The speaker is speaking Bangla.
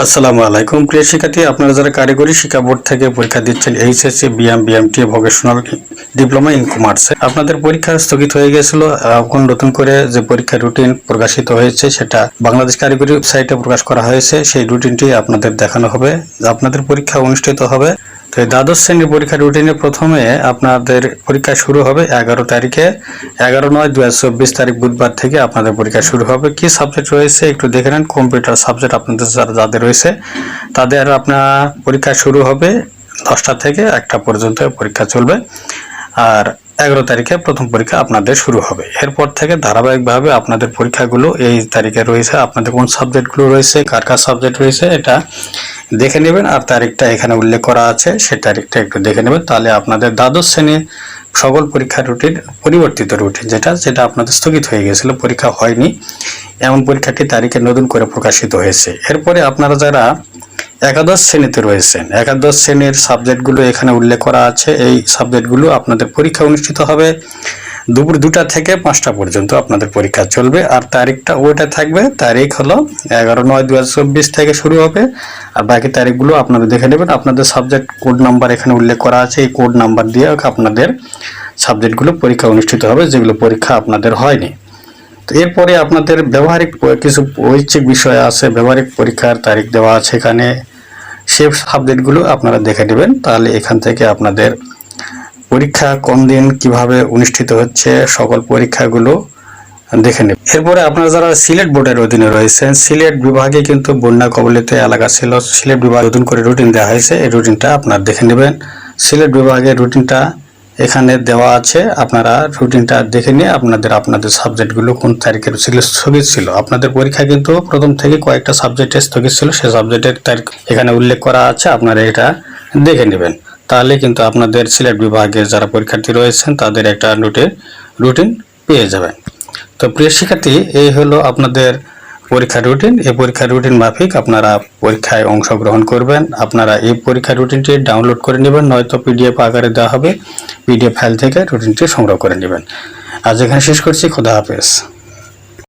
আসসালামু আলাইকুম। প্রিয় শিক্ষার্থী, আপনারা যারা কারিগরি শিক্ষা বোর্ড থেকে পরীক্ষা দিচ্ছেন, HSC, BM, BMT, vocational diploma in কমার্সে, আপনাদের পরীক্ষা স্থগিত হয়ে গেছিল এখন নতুন করে যে পরীক্ষা রুটিন প্রকাশিত হয়েছে সেটা বাংলাদেশ কারিগরি ওয়েবসাইটে প্রকাশ করা হয়েছে, সেই রুটিনটি আপনাদের দেখানো হবে। আপনাদের পরীক্ষা অনুষ্ঠিত হবে তো দ্বাদশ শ্রেণির পরীক্ষা রুটিনে প্রথমে আপনাদের পরীক্ষা শুরু হবে এগারো তারিখে। এগারো নয় দু তারিখ বুধবার থেকে আপনাদের পরীক্ষা শুরু হবে। কি সাবজেক্ট রয়েছে একটু দেখে নেন। কম্পিউটার সাবজেক্ট আপনাদের যারা, যাদের রয়েছে, তাদের আপনার পরীক্ষা শুরু হবে দশটা থেকে একটা পর্যন্ত পরীক্ষা চলবে। আর এগারো তারিখে প্রথম পরীক্ষা আপনাদের শুরু হবে। এরপর থেকে ধারাবাহিকভাবে আপনাদের পরীক্ষাগুলো এই তারিখে রয়েছে। আপনাদের কোন সাবজেক্টগুলো রয়েছে, কার কার সাবজেক্ট রয়েছে, এটা দেখে নেবেন আর তারিখটা এখানে উল্লেখ করা আছে, সেই তারিখটা একটু দেখে নেবেন। তাহলে আপনাদের দ্বাদশ শ্রেণির সকল পরীক্ষার রুটিন, পরিবর্তিত রুটিন যেটা যেটা আপনাদের স্থগিত হয়ে গেছিল, পরীক্ষা হয়নি। এমন পরীক্ষাটি তারিখে নতুন করে প্রকাশিত হয়েছে। এরপরে আপনারা যারা একাদশ শ্রেণীতে রয়েছেন, একাদশ শ্রেণির সাবজেক্টগুলো এখানে উল্লেখ করা আছে, এই সাবজেক্টগুলো আপনাদের পরীক্ষা অনুষ্ঠিত হবে। দুপুর দুটা থেকে পাঁচটা পর্যন্ত আপনাদের পরীক্ষা চলবে। আর তারিখটা ওইটা থাকবে, তারিখ হলো এগারো নয় দু থেকে শুরু হবে। আর বাকি তারিখগুলো আপনারা দেখে নেবেন। আপনাদের সাবজেক্ট কোড নাম্বার এখানে উল্লেখ করা আছে। এই কোড নাম্বার দিয়ে আপনাদের সাবজেক্টগুলো পরীক্ষা অনুষ্ঠিত হবে, যেগুলো পরীক্ষা আপনাদের হয়নি। তো এরপরে আপনাদের ব্যবহারিক কিছু ঐচ্ছিক বিষয় আছে, ব্যবহারিক পরীক্ষার তারিখ দেওয়া আছে এখানে। সে সাবজেক্টগুলো আপনারা দেখে নেবেন। তাহলে এখান থেকে আপনাদের পরীক্ষা কোন দিন কীভাবে অনুষ্ঠিত হচ্ছে, সকল পরীক্ষাগুলো দেখে নেব। এরপরে আপনারা যারা সিলেট বোর্ডের অধীনে রয়েছেন, সিলেট বিভাগে কিন্তু বন্যা কবলিত এলাকা ছিল। সিলেট বিভাগ নতুন করে রুটিন দেওয়া হয়েছে। এই রুটিনটা আপনারা দেখে নেবেন। সিলেট বিভাগের রুটিনটা এখানে দেওয়া আছে, আপনারা রুটিনটা দেখে নিয়ে আপনাদের আপনাদের সাবজেক্টগুলো কোন তারিখের ছিল, স্থগিত ছিল। আপনাদের পরীক্ষা কিন্তু প্রথম থেকে কয়েকটা সাবজেক্টে স্থগিত ছিল সেই সাবজেক্টের তারিখ এখানে উল্লেখ করা আছে, আপনারা এটা দেখে নেবেন। তাহলে কিন্তু আপনাদের সিলেট বিভাগের যারা পরীক্ষার্থী রয়েছেন, তাদের একটা রুটিন রুটিন পেয়ে যাবেন। তো প্রিয় শিক্ষার্থী, এই হলো আপনাদের পরীক্ষার রুটিন এই পরীক্ষার রুটিন মাফিক আপনারা পরীক্ষায় অংশগ্রহণ করবেন। আপনারা এই পরীক্ষার রুটিনটি ডাউনলোড করে নেবেন, নয়তো পিডিএফ আকারে দেওয়া হবে। পিডিএফ ফাইল থেকে রুটিনটি সংগ্রহ করে নেবেন। আজ এখানে শেষ করছি, খোদা হাফেজ।